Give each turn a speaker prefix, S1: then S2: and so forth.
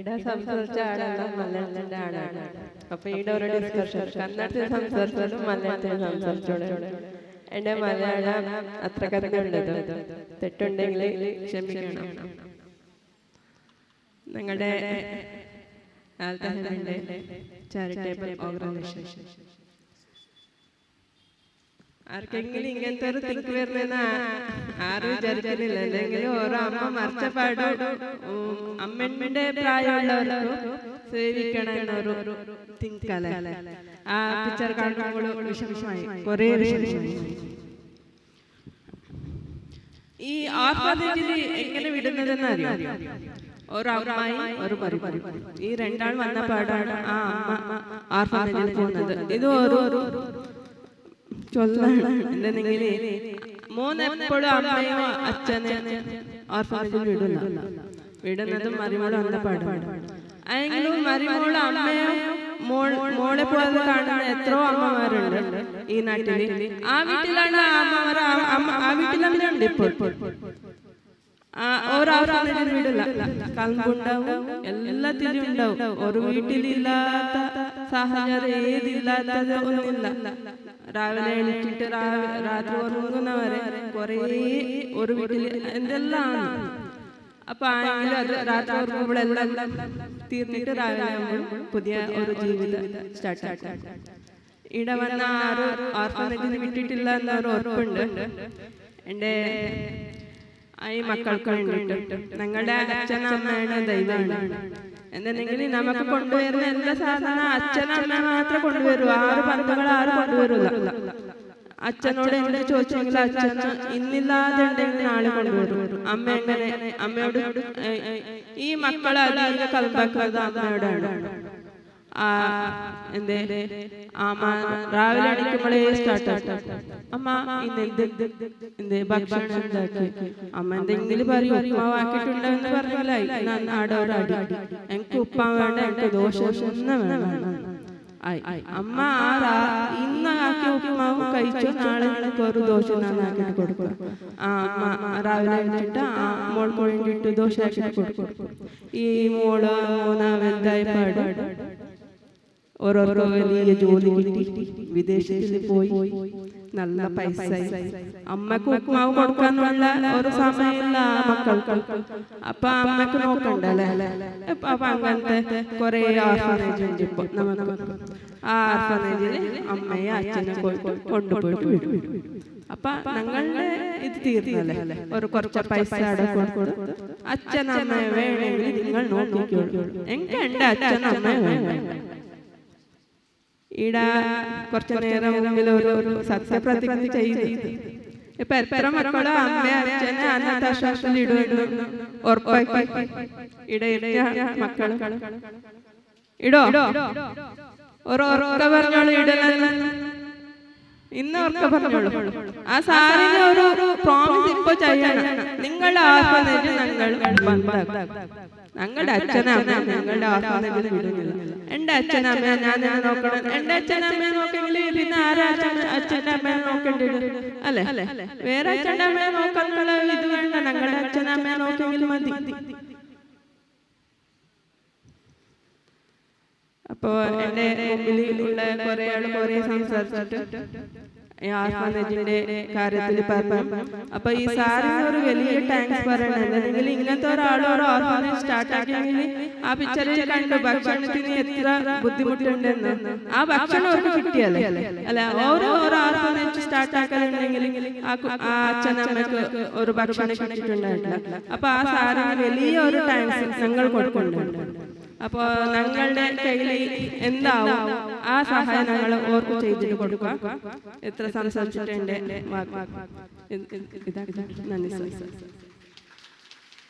S1: ഇവിടെ സംസാരിച്ച മലയാളത്തിന്റെ ആളാണ് അപ്പൊ ഇവിടെ ഒരു ഡിസ്കഷൻ കന്നഡത്തിൽ സംസാരിച്ചാലും മലയാളത്തിൽ സംസാരിച്ചോളൂ. എന്റെ മലയാളം അത്ര കഥകളുണ്ട് തെറ്റുണ്ടെങ്കിൽ ക്ഷമിക്കണം. നിങ്ങളുടെ ചാരിറ്റബിൾ ഓർഗനൈസേഷൻ. ആർക്കെങ്കിലും ഇങ്ങനത്തെ ഒരു തിക്ക് വരുന്ന ആരും വിചാരിക്കുന്നില്ല. എന്തെങ്കിലും ഓരോ അമ്മ മറിച്ചപ്പാട് അമ്മന്റെ പ്രായമുള്ളവർക്ക് സേവിക്കണം എന്നൊരു തിങ്കല ആ പിക്ചർ കാണുമ്പോൾ വിഷമമായി കുറേ വിഷമമായി ഈ ആർഫാനേജിൽ എങ്ങനെ വിടുന്നതെന്ന് അറിയാം? ഒരു അമ്മായി ഒരു മരുമരി ഈ രണ്ടാൾ വന്ന പാടാണ് ആ അമ്മ ആർഫാനേജിൽ പോകുന്നത്. ഇത് ഓരോ മോൾ മോളെ കാണുന്ന അമ്മമാരുണ്ട് ഈ നാട്ടിൽ. ആ വീട്ടിലാണ് ആ ആ ഇപ്പോൾ. ഓരോ എല്ലാത്തിലും ഒരു വീട്ടിലില്ലാത്ത സാഹചര്യം ഏതില്ലാത്തത് ഒന്നില്ല രാവിലെ എണീറ്റിട്ട് രാത്രി ഉറങ്ങുന്നവരെ കുറേ ഒരു വീട്ടിൽ എന്തെല്ലാം അപ്പൊ ആണെങ്കിലും അത് രാത്രി ഉറങ്ങുമ്പോഴെല്ലാം തീർന്നിട്ട് രാവിലെ പുതിയ ഒരു ജീവിതം സ്റ്റാർട്ട് ഇവിടെ വന്ന ആരും ഓർഫനേജിന് വിട്ടിട്ടില്ല എന്നൊരു ഉറപ്പുണ്ട്. എന്റെ ഈ മക്കൾക്കുണ്ട് ഞങ്ങളുടെ അച്ഛനമ്മയുടെ ദൈവമാണ്. എന്തെങ്കിലും നമുക്ക് കൊണ്ടുവരുന്ന എന്താ സാധനം അച്ഛനമ്മ മാത്രം കൊണ്ടുവരൂ ആറ് പന്തുകൾ ആറ് കൊണ്ടുവരില്ല അച്ഛനോട് എന്ത് ചോദിച്ചെങ്കിൽ അച്ഛന് ഇന്നില്ലാതെ ഉണ്ടെങ്കിൽ നാളെ കൊണ്ടുവരും. അമ്മ എങ്ങനെ അമ്മയോട് ഈ മക്കളെ അധികം കളിപ്പാക്കുന്നത് അമ്മയോടാണ് ആ എന്തേ? രാവിലെ എണീക്കുമ്പോഴേ സ്റ്റാർട്ട് അമ്മ ഇന്ന് എന്ത് ഭക്ഷണം ഉണ്ടാക്കി അമ്മ എന്തെങ്കിലും പറയൂ പറഞ്ഞാലായി ഞാൻ ആടോടാടി എനിക്ക് ഉപ്പാൻ വേണ്ട എനിക്ക് വേണം ആയി. അമ്മ ആ ഇന്ന് ആക്കി ഉപ്പുമാവ് കഴിച്ചു നാളെ ഒരു ദോശ കൊടുക്കും ആ അമ്മ രാവിലെ എണീറ്റിട്ട് ആ മോൾ വേണ്ടിയിട്ട് ദോശ കൊടുക്കും ഈ മോൾ പാട്. ഓരോരോ വലിയ ജോലി കിട്ടി. വിദേശത്തിൽ പോയി. നല്ല പൈസ അമ്മയ്ക്ക് ഉപ്പുമാവ് കൊടുക്കാനുള്ള ഒരു സമയമില്ല ആ മക്കൾക്ക്. അപ്പൊ അമ്മയ്ക്ക് നോക്കണ്ടല്ലേ അപ്പൊ അങ്ങനത്തെ കുറെ ഓർഫനേജ് ഉണ്ട് ഇപ്പൊ നമുക്ക് ആ ഓർഫനേജിൽ അമ്മയെ അച്ഛനെ പോയിട്ട് കൊണ്ടുപോയിട്ട് വിടും. അപ്പൊ ഞങ്ങളുടെ ഇത് തീർന്നല്ലേ? ഒരു കുറച്ച് പൈസ കൊടുത്ത് അച്ഛൻ അമ്മയെ വേണമെങ്കിൽ നിങ്ങൾ നോക്കിക്കോളൂ. എങ്ങനെ അമ്മയെ വേണം. ഈട കുറച്ചു നേരം മുമ്പിൽ ഒരു ഒരു സത്യപ്രതിജ്ഞ ചെയ്ത്. ഇപ്പൊ എത്ര മക്കളോ അമ്മ അച്ഛനെ അനാഥാശ്വാസത്തിൽ ഇടുന്നു ഉറപ്പാക്കി ഇട. മക്കൾ പറഞ്ഞോളൂ ഇന്ന് ഉറക്ക പറഞ്ഞോളൂ. ആ സാറിന് ഒരു പ്രോമിസ് ഇപ്പൊ ചെയ്യണം. നിങ്ങളുടെ ആത്മനെജ് ഞങ്ങൾ ഞങ്ങളുടെ അച്ഛനമ്മ ഞങ്ങളുടെ ആത്മനെജിന് വിടുന്നില്ല. എന്റെ അച്ഛനമ്മ ഞാൻ നിന്നെ നോക്കണം. എന്റെ അച്ഛനമ്മയെ നോക്കെങ്കിൽ പിന്നെ ആരാ അച്ഛൻ? അച്ഛന്റെ അമ്മയെ നോക്കേണ്ടി? അല്ലേ? വേറെ അച്ഛന്റെ അമ്മയെ നോക്കാനുള്ള ഇത് വേണ്ട. ഞങ്ങളുടെ അച്ഛനമ്മയെ നോക്കെങ്കിൽ മതി. അപ്പോ എന്റെ മുമ്പിൽ ഉള്ള കുറെ ആൾ കുറെ സംസാരിച്ചിട്ട് കാര്യത്തിൽ പറഞ്ഞു. അപ്പൊ ഈ സാറിന് ഒരു വലിയ താങ്ക്സ് പറയണം. അല്ലെങ്കിൽ ഇങ്ങനത്തെ ഒരാളോട് ഒരു ഓർഫാനേജ് സ്റ്റാർട്ട് ആക്കിയെങ്കിൽ ആ പിക്ചറിൽ കണ്ടു ഭക്ഷണത്തിന് എത്ര ബുദ്ധിമുട്ടുണ്ടെന്ന് ആ ഭക്ഷണം അവർക്ക് കിട്ടിയല്ലേ? അല്ല ഓരോ ഓരോ ഓർഫാനേജ് സ്റ്റാർട്ട് ആക്കാനുണ്ടെങ്കിൽ ആ അച്ഛനമ്മക്ക് ഒരു ഭക്ഷണം കിട്ടിയിട്ടുണ്ടായിട്ടില്ല. അപ്പൊ ആ സാറിന് വലിയ ഒരു താങ്ക്സ് ഞങ്ങൾ കൊടുക്കുന്നുണ്ട്. അപ്പോൾ ഞങ്ങളുടെ കയ്യിൽ എന്താവും? ആ സഹായം ഞങ്ങൾ ഓർക്ക് ചെയ്തിട്ട് കൊടുക്കുക എത്ര സംസാരിച്ചിട്ടുണ്ട്? നന്ദി സംസാരിച്ചു